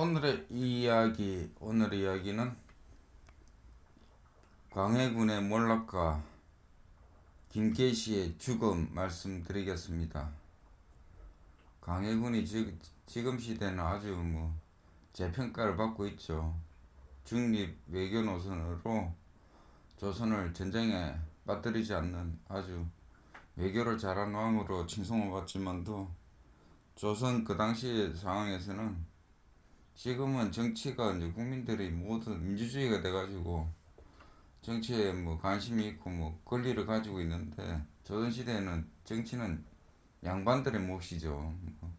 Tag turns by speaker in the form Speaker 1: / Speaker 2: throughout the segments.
Speaker 1: 오늘의 이야기, 오늘의 이야기는 광해군의 몰락과 김계시의 죽음 말씀드리겠습니다. 광해군이 지, 지금 시대는 아주 뭐 재평가를 받고 있죠. 중립 외교 노선으로 조선을 전쟁에 빠뜨리지 않는 아주 외교를 잘한 왕으로 칭송을 받지만도 조선 그 당시 상황에서는 지금은 정치가 이제 국민들이 모두 민주주의가 돼가지고 정치에 뭐 관심이 있고 뭐 권리를 가지고 있는데 조선 시대에는 정치는 양반들의 몫이죠. 뭐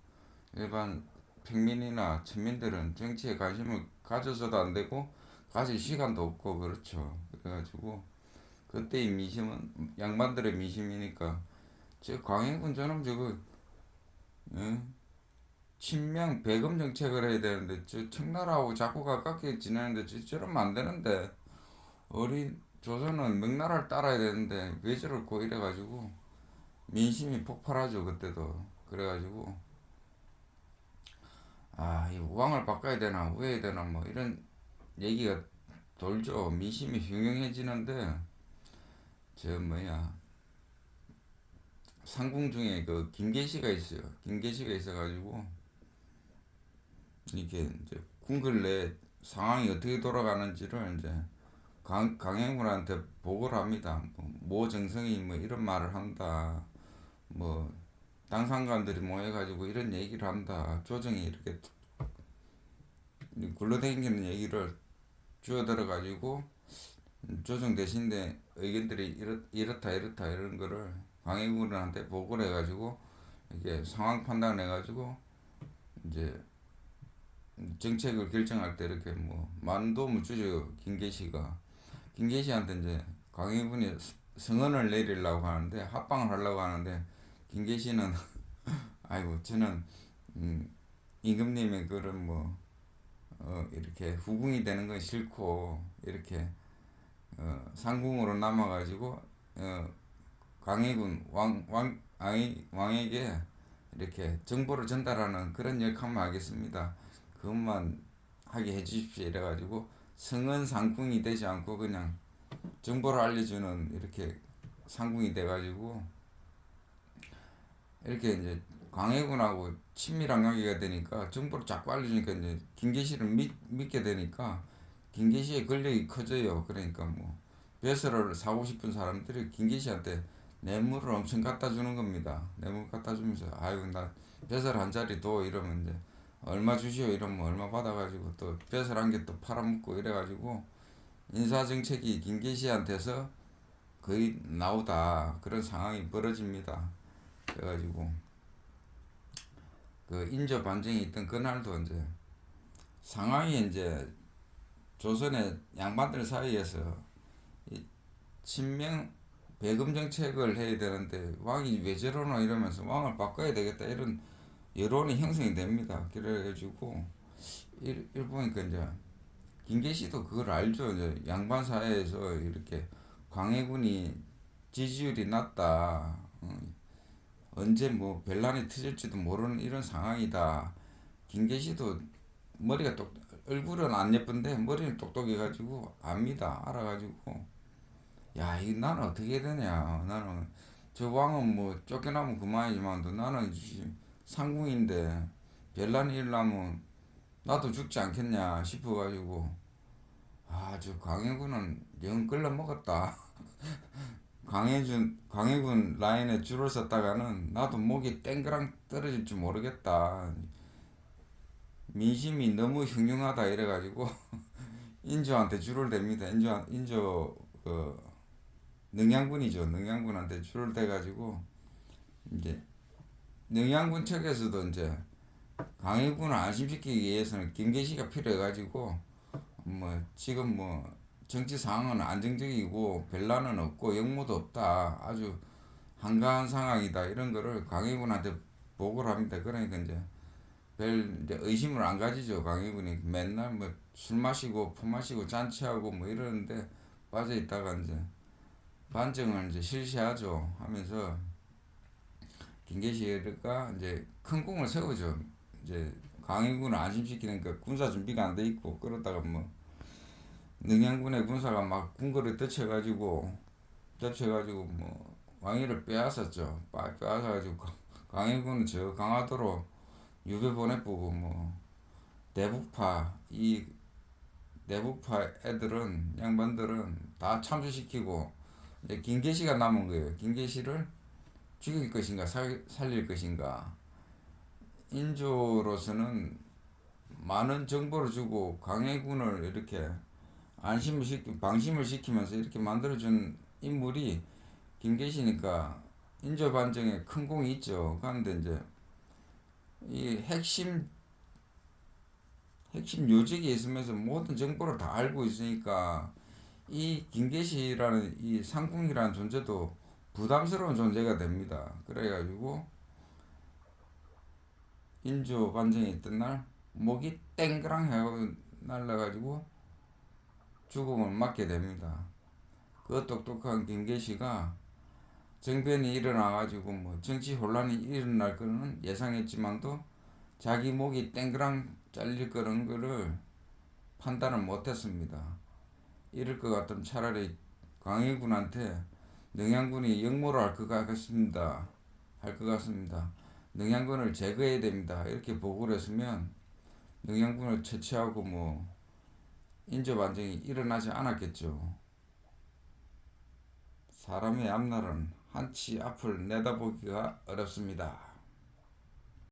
Speaker 1: 일반 평민이나 천민들은 정치에 관심을 가져서도 안 되고 가질 시간도 없고 그렇죠. 그래가지고 그때의 민심은 양반들의 민심이니까 저 광해군 저놈 저거 응? 친명 배금 정책을 해야 되는데 저 청나라하고 자꾸 가깝게 지내는데 저, 저러면 안 되는데 우리 조선은 명나라를 따라야 되는데 왜 저럴고 이래가지고 민심이 폭발하죠 그때도. 그래가지고 아 이 왕을 바꿔야 되나 왜야 되나 뭐 이런 얘기가 돌죠. 민심이 흉흉해지는데 저 뭐야 상궁 중에 그 김계시가 있어요. 김계시가 있어가지고 이게 이제 궁궐 상황이 어떻게 돌아가는지를 이제 강, 강행군한테 보고를 합니다. 뭐, 모 정성이 뭐 이런 말을 한다. 뭐 당상관들이 모여가지고 이런 얘기를 한다. 조정이 이렇게 굴러다니는 얘기를 주워들어 가지고 조정 대신에 의견들이 이렇, 이렇다 이렇다 이런 거를 강행군한테 보고를 해가지고 이게 상황 판단을 해가지고 이제 정책을 결정할 때 이렇게 뭐 많은 도움을 주죠 김계시가 김계시한테 이제 강희군이 성언을 내리려고 하는데 합방을 하려고 하는데 김계시는 아이고 저는 음, 임금님의 그런 뭐 어, 이렇게 후궁이 되는 건 싫고 이렇게 어, 상궁으로 남아가지고 어, 강희군 왕, 왕, 왕이, 왕에게 이렇게 정보를 전달하는 그런 역할만 하겠습니다. 그것만 하게 해주십시오 이래가지고 성은 상궁이 되지 않고 그냥 정보를 알려주는 이렇게 상궁이 돼가지고 이렇게 이제 광해군하고 친밀한 관계가 되니까 정보를 자꾸 알려주니까 이제 김계시를 믿, 믿게 되니까 김계시의 권력이 커져요. 그러니까 뭐 배설을 사고 싶은 사람들이 김계시한테 뇌물을 엄청 갖다 주는 겁니다. 뇌물 갖다 주면서 아이고 나 배설 한 자리 도 이러면 이제 얼마 주시오 이러면 얼마 받아가지고 또 벼슬한 게 또 팔아먹고 이래가지고 인사정책이 김계시한테서 거의 나오다 그런 상황이 벌어집니다. 그래가지고 그 인조 반정이 있던 그날도 이제 상황이 이제 조선의 양반들 사이에서 이 친명 배금 정책을 해야 되는데 왕이 왜 저러노 이러면서 왕을 바꿔야 되겠다 이런 여론이 형성이 됩니다. 그래가지고 일, 일 보니까 이제 김계시도 그걸 알죠. 이제 양반 사회에서 이렇게 광해군이 지지율이 낮다. 어, 언제 뭐 별난이 터질지도 모르는 이런 상황이다. 김계시도 머리가 똑 얼굴은 안 예쁜데 머리는 똑똑해가지고 압니다. 알아가지고 야, 이 나는 어떻게 되냐. 나는 저 왕은 뭐 쫓겨나면 그만이지만도 나는 상궁인데 별난 일 나면 나도 죽지 않겠냐 싶어가지고 아저 광해군은 영 끌려 먹었다. 광해준 광해군 라인에 줄을 섰다가는 나도 목이 땡그랑 떨어질 줄 모르겠다. 민심이 너무 흉흉하다 이래가지고 인조한테 줄을 댑니다. 인조 인조 그 능양군이죠. 능양군한테 줄을 대가지고 이제 능양군 측에서도 이제 강해군을 안심시키기 위해서는 김계시가 필요해가지고 뭐 지금 뭐 정치 상황은 안정적이고 별난은 없고 역모도 없다. 아주 한가한 상황이다. 이런 거를 강해군한테 보고를 합니다. 그러니까 이제 별 이제 의심을 안 가지죠. 강해군이 맨날 뭐 술 마시고 품 마시고 잔치하고 뭐 이러는데 빠져 있다가 이제 반정을 이제 실시하죠 하면서 김계시가 이제 큰 꿈을 세우죠. 이제 강해군을 안심시키니까 군사 준비가 안 돼 있고 그러다가 뭐 능양군의 군사가 막 궁궐에 덮쳐가지고 덮쳐가지고 뭐 왕위를 빼앗았죠. 빠- 빼앗아가지고 강- 강해군은 저 강화도로 유배 보내보고 뭐 대북파 이 대북파 애들은 양반들은 다 참수시키고 이제 김계시가 남은 거예요. 김계시를 죽일 것인가 살, 살릴 것인가 인조로서는 많은 정보를 주고 강해군을 이렇게 안심을 시키 방심을 시키면서 이렇게 만들어준 인물이 김계시니까 인조 반정에 큰 공이 있죠. 그런데 이제 이 핵심 핵심 요직에 있으면서 모든 정보를 다 알고 있으니까 이 김계시라는 이 상궁이라는 존재도 부담스러운 존재가 됩니다. 그래가지고 인조 반정이 있던 날 목이 땡그랑 해가지고 날라가지고 죽음을 맞게 됩니다. 그 똑똑한 김계시가 정변이 일어나가지고 뭐 정치 혼란이 일어날 거는 예상했지만도 자기 목이 땡그랑 잘릴 거는 거를 판단을 못했습니다. 이럴 것 같으면 차라리 광해군한테 능양군이 역모를 할 것 같습니다. 할 것 같습니다. 능양군을 제거해야 됩니다. 이렇게 보고를 했으면 능양군을 처치하고 뭐 인조 반정이 일어나지 않았겠죠. 사람의 앞날은 한치 앞을 내다보기가 어렵습니다.